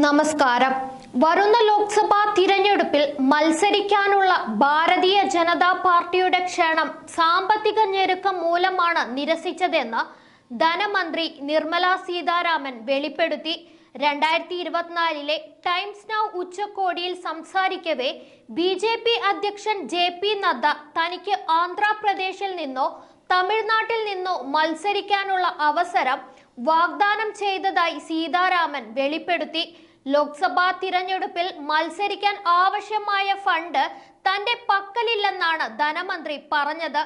നമസ്കാരം. വരുന്ന ലോക്സഭാ തിരഞ്ഞെടുപ്പിൽ മത്സരിക്കാനുള്ള ഭാരതീയ ജനതാ പാർട്ടിയുടെ ക്ഷണം സാമ്പത്തിക ഞെരുക്കം മൂലമാണ് നിരസിച്ചതെന്ന് ധനമന്ത്രി നിർമ്മല സീതാരാമൻ വെളിപ്പെടുത്തി. രണ്ടായിരത്തി ഇരുപത്തിനാലിലെ ടൈംസ് നൗ ഉച്ചകോടിയിൽ സംസാരിക്കവേ ബി ജെ പി അധ്യക്ഷൻ ജെ പി നദ്ദ തനിക്ക് ആന്ധ്രാപ്രദേശിൽ നിന്നോ തമിഴ്നാട്ടിൽ നിന്നോ മത്സരിക്കാനുള്ള അവസരം വാഗ്ദാനം ചെയ്തതായി സീതാരാമൻ വെളിപ്പെടുത്തി. ലോക്സഭാ തിരഞ്ഞെടുപ്പിൽ മത്സരിക്കാൻ ആവശ്യമായ ഫണ്ട് തന്റെ പക്കലില്ലെന്നാണ് ധനമന്ത്രി പറഞ്ഞത്.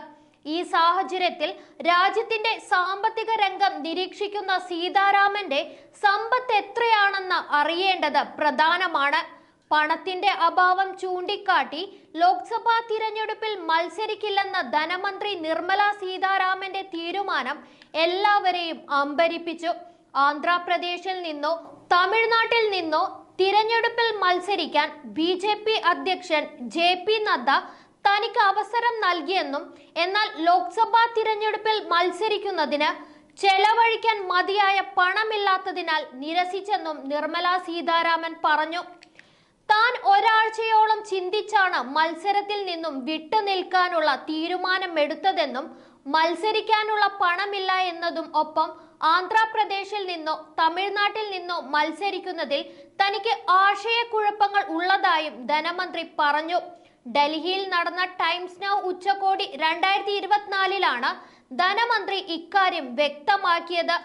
ഈ സാഹചര്യത്തിൽ രാജ്യത്തിന്റെ സാമ്പത്തിക രംഗം നിരീക്ഷിക്കുന്ന സീതാരാമന്റെ സമ്പത്ത് എത്രയാണെന്ന് അറിയേണ്ടത് പ്രധാനമാണ്. പണത്തിന്റെ അഭാവം ചൂണ്ടിക്കാട്ടി ലോക്സഭാ തിരഞ്ഞെടുപ്പിൽ മത്സരിക്കില്ലെന്ന ധനമന്ത്രി നിർമ്മല സീതാരാമന്റെ തീരുമാനം എല്ലാവരെയും അമ്പരിപ്പിച്ചു. ആന്ധ്രാപ്രദേശിൽ നിന്നോ തമിഴ്നാട്ടിൽ നിന്നോ തിരഞ്ഞെടുപ്പിൽ മത്സരിക്കാൻ ബി ജെ പി അധ്യക്ഷൻ ജെ പി നദ്ദ തനിക്ക് അവസരം നൽകിയെന്നും എന്നാൽ ലോക്സഭാ തിരഞ്ഞെടുപ്പിൽ മത്സരിക്കുന്നതിന് ചെലവഴിക്കാൻ മതിയായ പണമില്ലാത്തതിനാൽ നിരസിച്ചെന്നും നിർമ്മല സീതാരാമൻ പറഞ്ഞു. താൻ ഒരാഴ്ചയോളം ചിന്തിച്ചാണ് മത്സരത്തിൽ നിന്നും വിട്ടുനിൽക്കാനുള്ള തീരുമാനമെടുത്തതെന്നും മത്സരിക്കാനുള്ള പണമില്ല എന്നതും ഒപ്പം ആന്ധ്രാപ്രദേശിൽ നിന്നോ തമിഴ്നാട്ടിൽ നിന്നോ മത്സരിക്കുന്നതിൽ തനിക്ക് ആശയക്കുഴപ്പങ്ങൾ ഉള്ളതായും ധനമന്ത്രി പറഞ്ഞു. ഡൽഹിയിൽ നടന്ന ടൈംസ് നൗ ഉച്ചകോടി രണ്ടായിരത്തി ഇരുപത്തിനാലിലാണ് ധനമന്ത്രി ഇക്കാര്യം വ്യക്തമാക്കിയത്.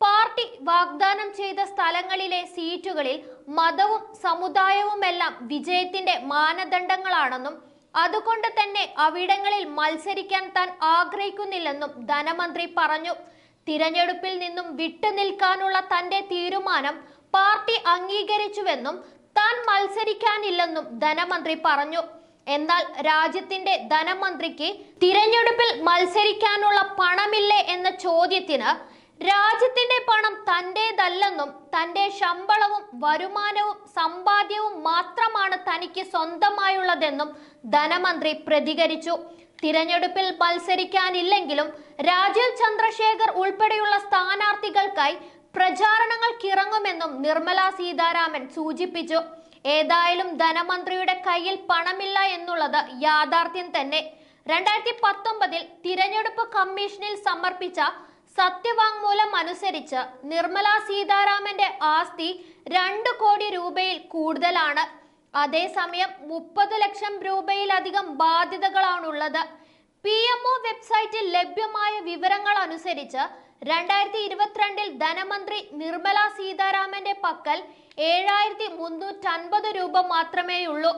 പാർട്ടി വാഗ്ദാനം ചെയ്ത സ്ഥലങ്ങളിലെ സീറ്റുകളിൽ മതവും സമുദായവുമെല്ലാം വിജയത്തിന്റെ മാനദണ്ഡങ്ങളാണെന്നും അതുകൊണ്ട് തന്നെ അവിടങ്ങളിൽ മത്സരിക്കാൻ താൻ ആഗ്രഹിക്കുന്നില്ലെന്നും ധനമന്ത്രി പറഞ്ഞു. തിരഞ്ഞെടുപ്പിൽ നിന്നും വിട്ടുനിൽക്കാനുള്ള തന്റെ തീരുമാനം പാർട്ടി അംഗീകരിച്ചുവെന്നും താൻ മത്സരിക്കാനില്ലെന്നും ധനമന്ത്രി പറഞ്ഞു. എന്നാൽ രാജ്യത്തിന്റെ ധനമന്ത്രിക്ക് തിരഞ്ഞെടുപ്പിൽ മത്സരിക്കാനുള്ള പണമില്ലേ എന്ന ചോദ്യത്തിന് രാജ്യത്തിന്റെ തന്റേതല്ലെന്നും തന്റെ ശമ്പളവും വരുമാനവും സമ്പാദ്യവും മാത്രമാണ് തനിക്ക് സ്വന്തമായുള്ളതെന്നും ധനമന്ത്രി പ്രതികരിച്ചു. തിരഞ്ഞെടുപ്പിൽ മത്സരിക്കാനില്ലെങ്കിലും രാജീവ് ചന്ദ്രശേഖർ ഉൾപ്പെടെയുള്ള സ്ഥാനാർത്ഥികൾക്കായി പ്രചാരണങ്ങൾക്കിറങ്ങുമെന്നും നിർമ്മല സീതാരാമൻ സൂചിപ്പിച്ചു. ഏതായാലും ധനമന്ത്രിയുടെ കയ്യിൽ പണമില്ല എന്നുള്ളത് യാഥാർത്ഥ്യം തന്നെ. രണ്ടായിരത്തി പത്തൊമ്പതിൽ തിരഞ്ഞെടുപ്പ് കമ്മീഷനിൽ സമർപ്പിച്ച സത്യവാങ്മൂലം അനുസരിച്ച് നിർമ്മല സീതാരാമന്റെ ആസ്തി രണ്ട് കോടി രൂപയിൽ കൂടുതലാണ്. അതേസമയം മുപ്പത് ലക്ഷം രൂപയിലധികം ബാധ്യതകളാണുള്ളത്. പി എം ഒ വെബ്സൈറ്റിൽ ലഭ്യമായ വിവരങ്ങൾ അനുസരിച്ച് രണ്ടായിരത്തി ഇരുപത്തിരണ്ടിൽ ധനമന്ത്രി നിർമ്മല സീതാരാമന്റെ പക്കൽ ഏഴായിരത്തി മുന്നൂറ്റൻപത് രൂപ മാത്രമേയുള്ളൂ.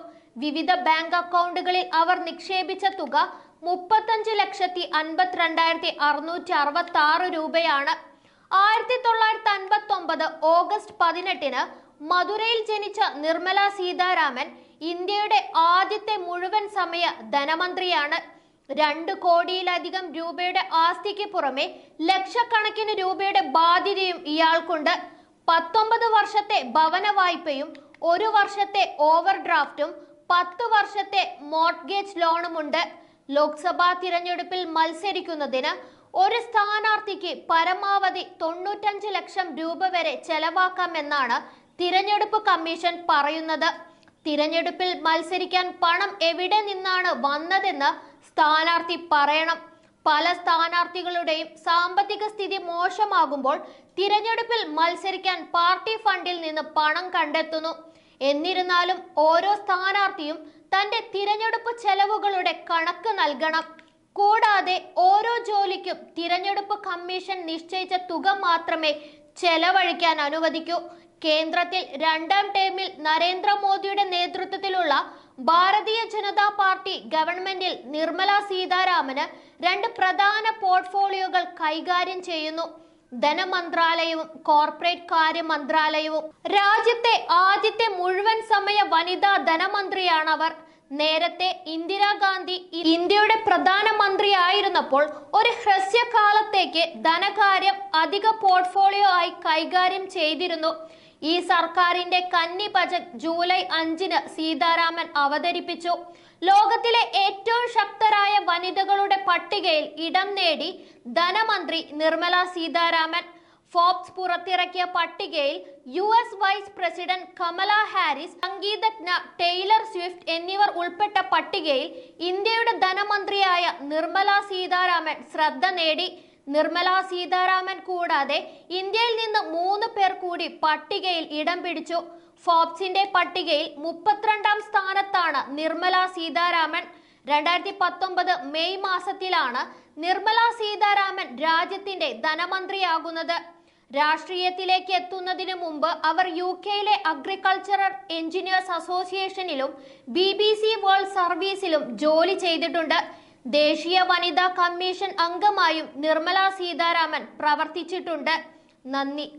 വിവിധ ബാങ്ക് അക്കൗണ്ടുകളിൽ അവർ നിക്ഷേപിച്ച തുക മുപ്പത്തഞ്ച് ലക്ഷത്തി അൻപത്തിരണ്ടായിരത്തി അറുന്നൂറ്റി അറുപത്തി ആറ് രൂപയാണ്. ആയിരത്തി തൊള്ളായിരത്തി അൻപത്തി ഒമ്പത് ഓഗസ്റ്റ് പതിനെട്ടിന് മധുരയിൽ ജനിച്ച നിർമ്മല സീതാരാമൻ ഇന്ത്യയുടെ ആദ്യത്തെ മുഴുവൻ സമയ ധനമന്ത്രിയാണ്. രണ്ട് കോടിയിലധികം രൂപയുടെ ആസ്തിക്ക് പുറമെ ലക്ഷക്കണക്കിന് രൂപയുടെ ബാധ്യതയും ഇയാൾക്കുണ്ട്. പത്തൊമ്പത് വർഷത്തെ ഭവന വായ്പയും ഒരു വർഷത്തെ ഓവർ ഡ്രാഫ്റ്റും പത്ത് വർഷത്തെ മോർട്ട്ഗേജ് ലോണുമുണ്ട്. ലോക്സഭാ തിരഞ്ഞെടുപ്പിൽ മത്സരിക്കുന്നതിന് ഒരു സ്ഥാനാർത്ഥിക്ക് പരമാവധി തൊണ്ണൂറ്റഞ്ച് ലക്ഷം രൂപ വരെ ചെലവാക്കാമെന്നാണ് തിരഞ്ഞെടുപ്പ് കമ്മീഷൻ പറയുന്നത്. തിരഞ്ഞെടുപ്പിൽ മത്സരിക്കാൻ പണം എവിടെ നിന്നാണ് വന്നതെന്ന് സ്ഥാനാർത്ഥി പറയണം. പല സ്ഥാനാർത്ഥികളുടെയും സാമ്പത്തിക സ്ഥിതി മോശമാകുമ്പോൾ തിരഞ്ഞെടുപ്പിൽ മത്സരിക്കാൻ പാർട്ടി ഫണ്ടിൽ നിന്ന് പണം കണ്ടെത്തുന്നു. എന്നിരുന്നാലും ഓരോ സ്ഥാനാർത്ഥിയും തന്റെ തിരഞ്ഞെടുപ്പ് ചെലവുകളുടെ കണക്ക് നൽകണം. കൂടാതെ ഓരോ ജോലിക്കും തിരഞ്ഞെടുപ്പ് കമ്മീഷൻ നിശ്ചയിച്ച തുക മാത്രമേ ചെലവഴിക്കാൻ അനുവദിക്കൂ. കേന്ദ്രത്തിൽ രണ്ടാം ടേമിൽ നരേന്ദ്രമോദിയുടെ നേതൃത്വത്തിലുള്ള ഭാരതീയ ജനതാ പാർട്ടി ഗവൺമെന്റിൽ നിർമ്മല സീതാരാമന് രണ്ട് പ്രധാന പോർട്ട്ഫോളിയോകൾ കൈകാര്യം ചെയ്യുന്നു. ധനമന്ത്രാലയവും കോർപ്പറേറ്റ് കാര്യ മന്ത്രാലയവും രാജ്യത്തെ ആദ്യത്തെ മുഴുവൻ സമയ വനിതാ ധനമന്ത്രിയാണ് അവർ നേരത്തെ ഇന്ദിരാഗാന്ധി ഇന്ത്യയുടെ പ്രധാനമന്ത്രി ആയിരുന്നപ്പോൾ ഒരു ഹ്രസ്വകാലത്തേക്ക് ധനകാര്യം അധിക പോർട്ട്ഫോളിയോ ആയി കൈകാര്യം ചെയ്തിരുന്നു. ഈ സർക്കാരിന്റെ കന്നി ബജറ്റ് ജൂലൈ അഞ്ചിന് സീതാരാമൻ അവതരിപ്പിച്ചു. ലോകത്തിലെ ഏറ്റവും ശക്തരായ വനിതകളുടെ പട്ടികയിൽ ഇടം നേടി ധനമന്ത്രി നിർമ്മല സീതാരാമൻ. ഫോബ്സ് പുറത്തിറക്കിയ പട്ടികയിൽ U S vice president Kamala Harris സംഗീതജ്ഞ Taylor Swift എന്നിവർ ഉൾപ്പെട്ട പട്ടികയിൽ ഇന്ത്യയുടെ ധനമന്ത്രിയായ നിർമ്മല സീതാരാമൻ ശ്രദ്ധ നേടി. നിർമ്മല സീതാരാമൻ കൂടാതെ ഇന്ത്യയിൽ നിന്ന് മൂന്ന് പേർ കൂടി പട്ടികയിൽ ഇടം പിടിച്ചു. ഫോബ്സിന്റെ പട്ടികയിൽ മുപ്പത്തിരണ്ടാം സ്ഥാനത്താണ് നിർമ്മല സീതാരാമൻ. രണ്ടായിരത്തി പത്തൊമ്പത് മെയ് മാസത്തിലാണ് നിർമ്മല സീതാരാമൻ രാജ്യത്തിന്റെ ധനമന്ത്രിയാകുന്നത്. രാഷ്ട്രീയത്തിലേക്ക് എത്തുന്നതിന് മുമ്പ് അവർ യു കെയിലെ അഗ്രികൾച്ചറൽ എഞ്ചിനീയേഴ്സ് അസോസിയേഷനിലും ബി ബി സി വേൾഡ് സർവീസിലും ജോലി ചെയ്തിട്ടുണ്ട്. ദേശീയ വനിതാ കമ്മീഷൻ അംഗമായും നിർമ്മല സീതാരാമൻ പ്രവർത്തിച്ചിട്ടുണ്ട്. നന്ദി.